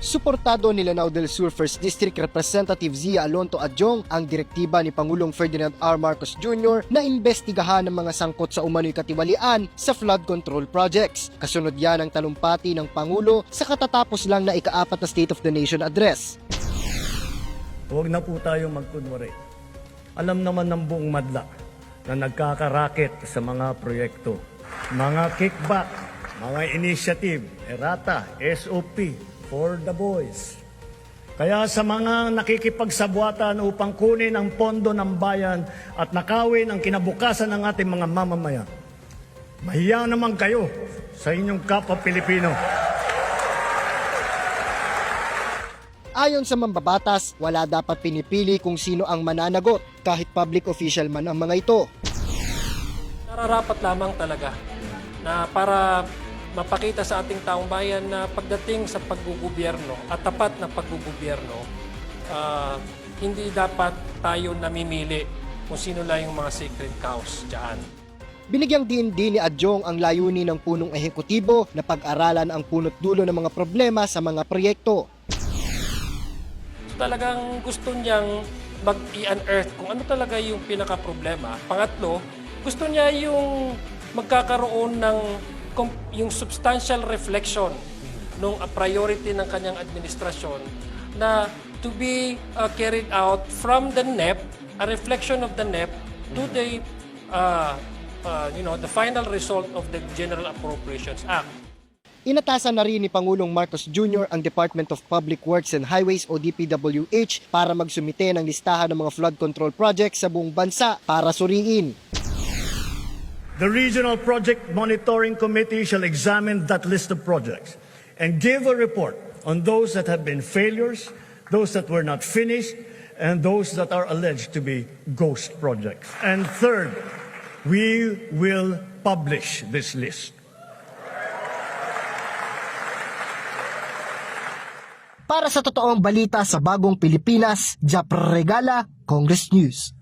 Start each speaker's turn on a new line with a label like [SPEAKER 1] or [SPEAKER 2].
[SPEAKER 1] Suportado ni Lanao del Sur 1st District Representative Zia Alonto Adjong ang direktiba ni Pangulong Ferdinand R. Marcos Jr. na imbestigahan ng mga sangkot sa umano'y katiwalian sa flood control projects. Kasunod yan ang talumpati ng Pangulo sa katatapos lang na ikaapat na State of the Nation address.
[SPEAKER 2] Huwag na po tayo magkunwari. Alam naman ng buong madla na nagkakaraket sa mga proyekto. Mga kickback, mga initiative, errata, SOP, for the boys. Kaya sa mga nakikipagsabwatan upang kunin ang pondo ng bayan at nakawin ang kinabukasan ng ating mga mamamayan, mahiya naman kayo sa inyong kapwa Pilipino.
[SPEAKER 1] Ayon sa mambabatas, wala dapat pinipili kung sino ang mananagot kahit public official man ang mga ito.
[SPEAKER 3] Nararapat lamang talaga na para mapakita sa ating taong bayan na pagdating sa paggugobyerno at tapat na paggugobyerno, ah, hindi dapat tayo namimili kung sino lang yung mga sacred cows dyan.
[SPEAKER 1] Binigyang din din ni Adjong ang layunin ng punong ehekutibo na pag-aralan ang punot dulo ng mga problema sa mga proyekto.
[SPEAKER 3] So, talagang gusto niyang mag-i-unearth kung ano talaga yung pinaka-problema. Pangatlo, gusto niya yung magkakaroon ng yung substantial reflection uh, priority ng kanyang administrasyon na to be uh, carried out from the NEP, a reflection of the NEP to the uh, uh, you know, the final result of the General Appropriations Act.
[SPEAKER 1] Inatasan na rin ni Pangulong Marcos Jr. ang Department of Public Works and Highways o DPWH para magsumite ng listahan ng mga flood control projects sa buong bansa para suriin.
[SPEAKER 2] The Regional Project Monitoring Committee shall examine that list of projects and give a report on those that have been failures, those that were not finished, and those that are alleged to be ghost projects. And third, we will publish this list.
[SPEAKER 1] Para sa totoong balita sa bagong Pilipinas, Jap Regala, Congress News.